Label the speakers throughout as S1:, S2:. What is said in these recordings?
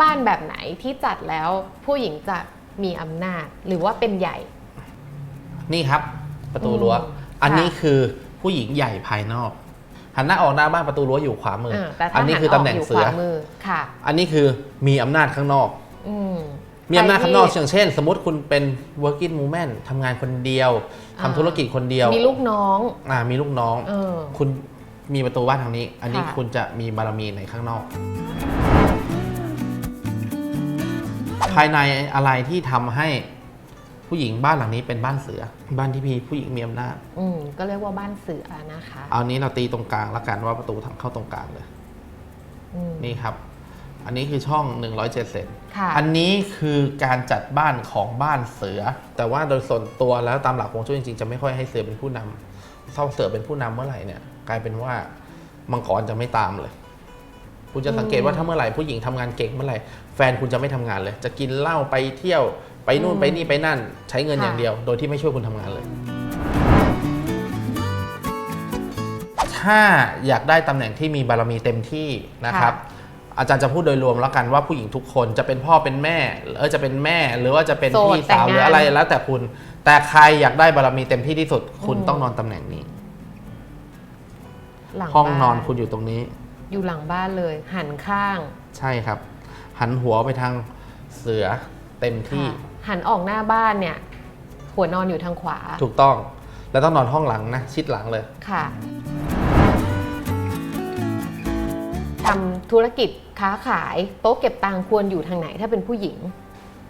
S1: บ้านแบบไหนที่จัดแล้วผู้หญิงจะมีอำนาจ หรือว่าเป็นใหญ่
S2: นี่ครับ ประตูรั้ว
S1: อืม
S2: อันนี้
S1: ค่ะ
S2: คือผู้หญิงใหญ่ภายนอก หันหน้าออกหน้าบ้านประตูรั้วอยู่ขวามือ
S1: อ่าแต่
S2: อั
S1: ถ้าน
S2: นี้
S1: หัน
S2: คือ
S1: อ
S2: ตำ
S1: อก
S2: แหน่ง
S1: อยู่
S2: เสื
S1: ข
S2: อ
S1: วามือค่ะ
S2: อันนี้คือมีอำนาจข้างนอก
S1: อืม
S2: มีอำนาจข้างนอก
S1: ใครที่
S2: อย่างเช่น สมมติคุณเป็น working woman ทำงานคนเดียวทำ
S1: อ่า
S2: ธุรกิจคนเดียว
S1: มีลูกน้อง
S2: อ่ามีลูกน้อง
S1: เออ
S2: คุณมีประตูบ้านทางนี้ อันนี้
S1: ค่ะ
S2: คุณจะมีบารมีในข้างนอก ภายในอะไรที่ทำให้ผู้หญิงบ้านหลังนี้เป็นบ้านเสือ บ้านที่มีผู้หญิงมีอำนาจ
S1: อืมก็เรียกว่าบ้านเสือนะคะ
S2: เอานี้เราตีตรงกลางแล้วกันว่าประตูทางเข้าตรงกลางเลย
S1: อืม
S2: นี่ครับ อันนี้คือช่อง 107เซน
S1: ค่ะ
S2: อันนี้คือการจัดบ้านของบ้านเสือ แต่ว่าโดยส่วนตัวแล้วตามหลักของจุ้ยจริงๆ จะไม่ค่อยให้เสือเป็นผู้นำถ้าเสือเป็นผู้นำเมื่อไหร่เนี่ย กลายเป็นว่ามังกรจะไม่ตามเลย คุณจะสังเกตว่าถ้าเมื่อไหร่ผู้หญิงทำงานเก่งเมื่อไหร่แฟนคุณจะไม่ทำงานเลย จะกินเหล้าไปเที่ยวไปนู่นไปนี่ไปนั่น ใช้เงินอย่างเดียว โดยที่ไม่ช่วยคุณทำงานเลย ถ้าอยากได้ตำแหน่งที่มีบารมีเต็มที่นะครับ อาจารย์จะพูดโดยรวมแล้วกันว่าผู้หญิงทุกคนจะเป็นพ่อเป็นแม่เออจะเป็นแม่ หรือว่าจะเป็น
S1: โสด
S2: พี่สาว
S1: แต่งงาน
S2: หรืออะไรแล้วแต่คุณ แต่ใครอยากได้บารมีเต็มที่ที่สุด คุณ
S1: อืม
S2: ต้องนอนตำแหน่งนี้
S1: หลัง
S2: ห้อง
S1: บ้าน
S2: อนคุณอยู่ตรงนี้
S1: อยู่หลังบ้านเลย หันข้าง
S2: ใช่ครับ หันหัวไปทางเสือเต็มที่
S1: ค่ะหันออกหน้าบ้านเนี่ย หัวนอนอยู่ทางขวา
S2: ถูกต้อง แล้วต้องนอนห้องหลังนะ ชิดหลังเลย
S1: ค่ะทำธุรกิจค้าขายโต๊ะเก็บตังค์ควรอยู่ทางไหนถ้าเป็นผู้หญิง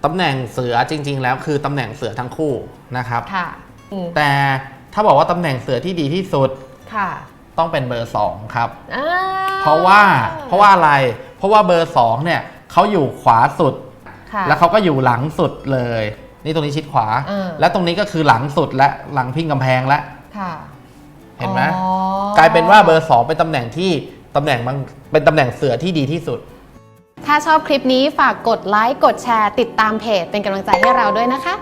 S2: ตำแหน่งเสือจริง ๆ แล้วคือตำแหน่งเสือทั้งคู่นะครับ
S1: ค่ะอืม
S2: แต่ถ้าบอกว่าตำแหน่งเสือที่ดีที่สุด
S1: ค่ะ
S2: ต้องเป็นเบอร์สองครับ
S1: อ่
S2: เพราะว่าเพราะว่าอะไร เพราะว่าเบอร์สองเนี่ยเขาอยู่ขวาสุด
S1: ค่ะ
S2: แล้วเขาก็อยู่หลังสุดเลย นี่ตรงนี้ชิดขวา
S1: เออ
S2: และตรงนี้ก็คือหลังสุดและหลังพิงกำแพงและ
S1: ค่ะ
S2: เห็นไหม
S1: อ๋อก
S2: ลายเป็นว่าเบอร์สองเป็นตำแหน่งที่ตำแหน่งมันเป็นตำแหน่งเสือที่ดีที่สุด
S1: ถ้าชอบคลิปนี้ฝากกดไลค์กดแชร์ ติดตามเพจเป็นกำลังใจให้เราด้วยนะคะ